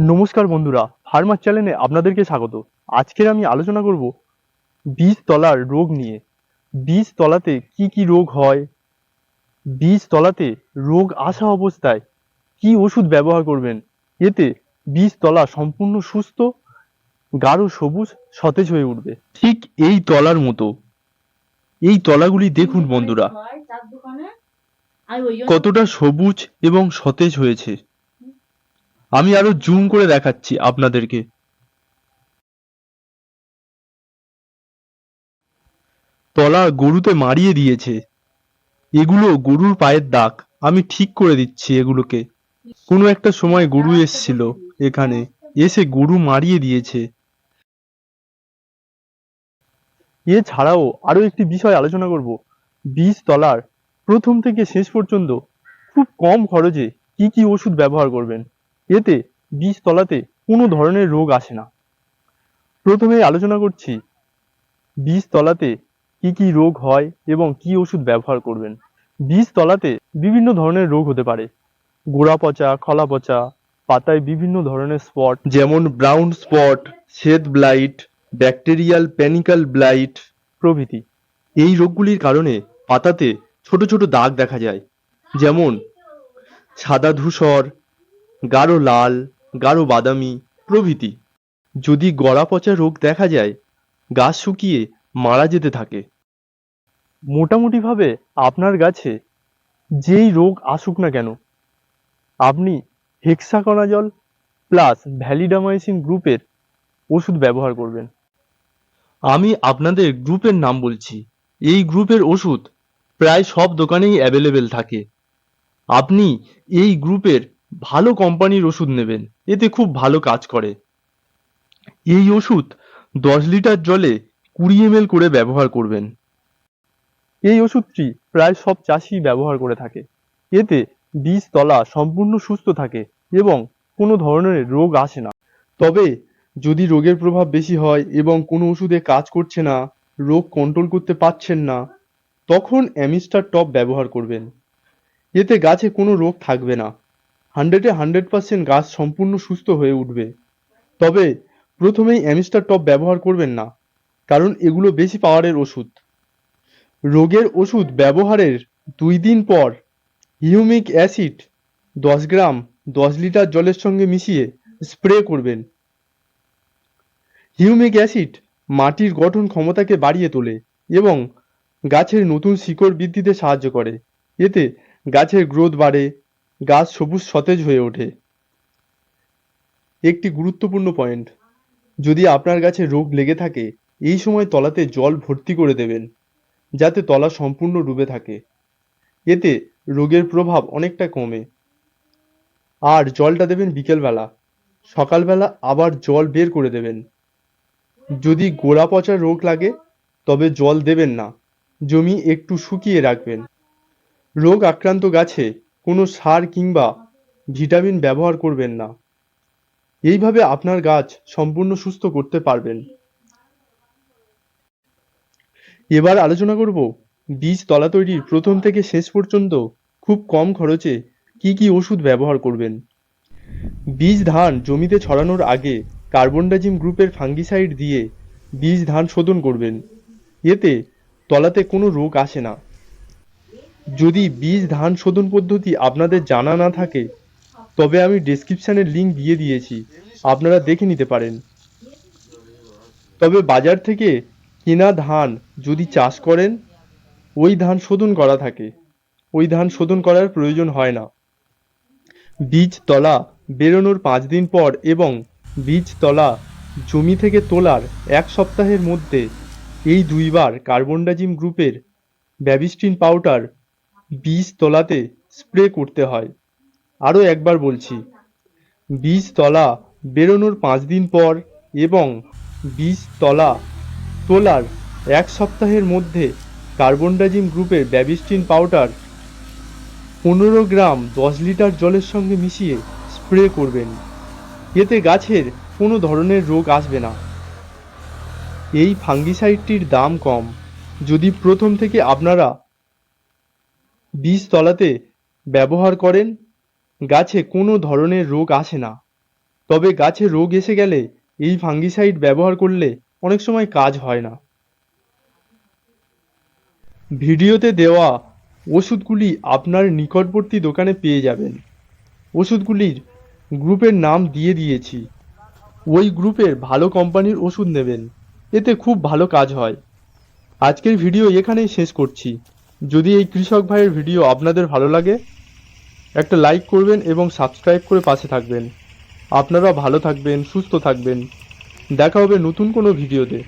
নমস্কার বন্ধুরা ফার্মার চ্যানেলে আপনাদেরকে স্বাগত। আজকের আমি আলোচনা করব বীজ তলার রোগ নিয়ে। বীজ তলাতে কি কি রোগ হয়? বীজ তলাতে রোগ আসা অবস্থায় কি ওষুধ ব্যবহার করবেন? এতে বীজ তলা সম্পূর্ণ সুস্থ গাঢ় সবুজ সতেজ হয়ে উঠবে। ঠিক এই তলার মতো। এই তলাগুলি দেখুন বন্ধুরা কতটা সবুজ এবং সতেজ হয়েছে। আমি আরও জুম করে দেখাচ্ছি আপনাদেরকে। তলা গরুতে মারিয়ে দিয়েছে। এগুলো গরুর পায়ের দাগ। আমি ঠিক করে দিচ্ছি এগুলোকে। কোনো একটা সময় গরু এসছিল এখানে। এসে গরু মারিয়ে দিয়েছে। এছাড়াও আরও একটি বিষয় আলোচনা করব। বীজ তলার প্রথম থেকে শেষ পর্যন্ত খুব কম খরচে কি কি ওষুধ ব্যবহার করবেন? এতে বীজ তলাতে কোনো ধরনের রোগ আসে না। প্রথমে আলোচনা করছি বীজ তলাতে কি কি রোগ হয় এবং কি ওষুধ ব্যবহার করবেন। বীজ তলাতে বিভিন্ন ধরনের রোগ হতে পারে। গোড়া পচা, খলা পচা, পাতায় বিভিন্ন ধরনের স্পট, যেমন ব্রাউন স্পট, শ্বেত ব্লাইট, ব্যাকটেরিয়াল প্যানিক্যাল ব্লাইট প্রভৃতি। এই রোগগুলির কারণে পাতাতে ছোট ছোট দাগ দেখা যায়, যেমন সাদা ধূসর গাঢ় লাল, গাঢ় বাদামি প্রভৃতি। যদি গড়া পচা রোগ দেখা যায়, গাছ শুকিয়ে মারা যেতে থাকে। মোটামুটিভাবে আপনার গাছে যেই রোগ আসুক না কেন, আপনি হেক্সাকনাজল প্লাস ভ্যালিডামাইসিন গ্রুপের ওষুধ ব্যবহার করবেন। আমি আপনাদের গ্রুপের নাম বলছি। এই গ্রুপের ওষুধ প্রায় সব দোকানেই অ্যাভেলেবেল থাকে। আপনি এই গ্রুপের ভালো কোম্পানির ওষুধ নেবেন। এতে খুব ভালো কাজ করে। এই ওষুধ দশ লিটার জলে কুড়ি এম করে ব্যবহার করবেন। এই ওষুধটি প্রায় সব চাষি ব্যবহার করে থাকে। এতে বীজ তলা সম্পূর্ণ সুস্থ থাকে এবং কোনো ধরনের রোগ আসে না। তবে যদি রোগের প্রভাব বেশি হয় এবং কোনো ওষুধে কাজ করছে না, রোগ কন্ট্রোল করতে পারছেন না, তখন অ্যামিস্টার টপ ব্যবহার করবেন। এতে গাছে কোনো রোগ থাকবে না। হান্ড্রেডে হান্ড্রেড পার্সেন্ট গাছ সম্পূর্ণ সুস্থ হয়ে উঠবে। তবে প্রথমেই অ্যামিস্টার টপ ব্যবহার করবেন না, কারণ এগুলো বেশি পাওয়ারের ওষুধ। রোগের ওষুধ ব্যবহারের দুই দিন পর হিউমিক অ্যাসিড দশ গ্রাম, দশ লিটার জলের সঙ্গে মিশিয়ে স্প্রে করবেন। হিউমিক অ্যাসিড মাটির গঠন ক্ষমতাকে বাড়িয়ে তোলে এবং গাছের নতুন শিকড় বৃদ্ধিতে সাহায্য করে। এতে গাছের গ্রোথ বাড়ে গাছ সবুজ সতেজ হয়ে ওঠে। একটি গুরুত্বপূর্ণ পয়েন্ট যদি আপনার গাছে রোগ লেগে থাকে, এই সময় তলাতে জল ভর্তি করে দেবেন, যাতে তলা সম্পূর্ণ ডুবে থাকে। এতে রোগের প্রভাব অনেকটা কমে। আর জলটা দেবেন বিকেলবেলা, সকালবেলা আবার জল বের করে দেবেন। যদি গোড়া পচা রোগ লাগে, তবে জল দেবেন না, জমি একটু শুকিয়ে রাখবেন। রোগ আক্রান্ত গাছে কোনো সার কিংবা ভিটামিন ব্যবহার করবেন না। এইভাবে আপনার গাছ সম্পূর্ণ সুস্থ করতে পারবেন। এবার আলোচনা করব, বীজ তলা তৈরির প্রথম থেকে শেষ পর্যন্ত খুব কম খরচে কি কি ওষুধ ব্যবহার করবেন। বীজ ধান জমিতে ছড়ানোর আগে কার্বনডাজিম গ্রুপের ফাঙ্গিসাইড দিয়ে বীজ ধান শোধন করবেন। এতে তলাতে কোনো রোগ আসে না। যদি বীজ ধান শোধন পদ্ধতি আপনাদের জানা না থাকে, তবে আমি ডেসক্রিপশানের লিঙ্ক দিয়ে দিয়েছি। আপনারা দেখে নিতে পারেন। তবে বাজার থেকে কেনা ধান যদি চাষ করেন, ওই ধান শোধন করা থাকে। ওই ধান শোধন করার প্রয়োজন হয় না। বীজ তলা বেরোনোর পাঁচ দিন পর এবং বীজ তলা জমি থেকে তোলার এক সপ্তাহের মধ্যে এই দুইবার কার্বনডাজিম গ্রুপের ব্যাবিস্টিন পাউডার বীজ তলাতে স্প্রে করতে হয়। আরও একবার বলছি, বীজ তলা বেরোনোর পাঁচ দিন পর এবং বীজ তলা তোলার এক সপ্তাহের মধ্যে কার্বনডাজিম গ্রুপের ব্যাবিস্টিন পাউডার পনেরো গ্রাম দশ লিটার জলের সঙ্গে মিশিয়ে স্প্রে করবেন। এতে গাছের কোনো ধরনের রোগ আসবে না। এই ফাঙ্গিসাইডটির দাম কম। যদি প্রথম থেকে আপনারা বীজ তলাতে ব্যবহার করেন, গাছে কোনো ধরনের রোগ আসে না। তবে গাছে রোগ এসে গেলে এই ফাঙ্গিসাইড ব্যবহার করলে অনেক সময় কাজ হয় না। ভিডিওতে দেওয়া ওষুধগুলি আপনার নিকটবর্তী দোকানে পেয়ে যাবেন। ওষুধগুলির গ্রুপের নাম দিয়ে দিয়েছি। ওই গ্রুপের ভালো কোম্পানির ওষুধ নেবেন। এতে খুব ভালো কাজ হয়। আজকের ভিডিও এখানেই শেষ করছি। যদি এই কৃষক ভাইয়ের ভিডিও আপনাদের ভালো লাগে, একটা লাইক করবেন এবং সাবস্ক্রাইব করে পাশে থাকবেন। আপনারা ভালো থাকবেন, সুস্থ থাকবেন। দেখা হবে নতুন কোনো ভিডিওতে।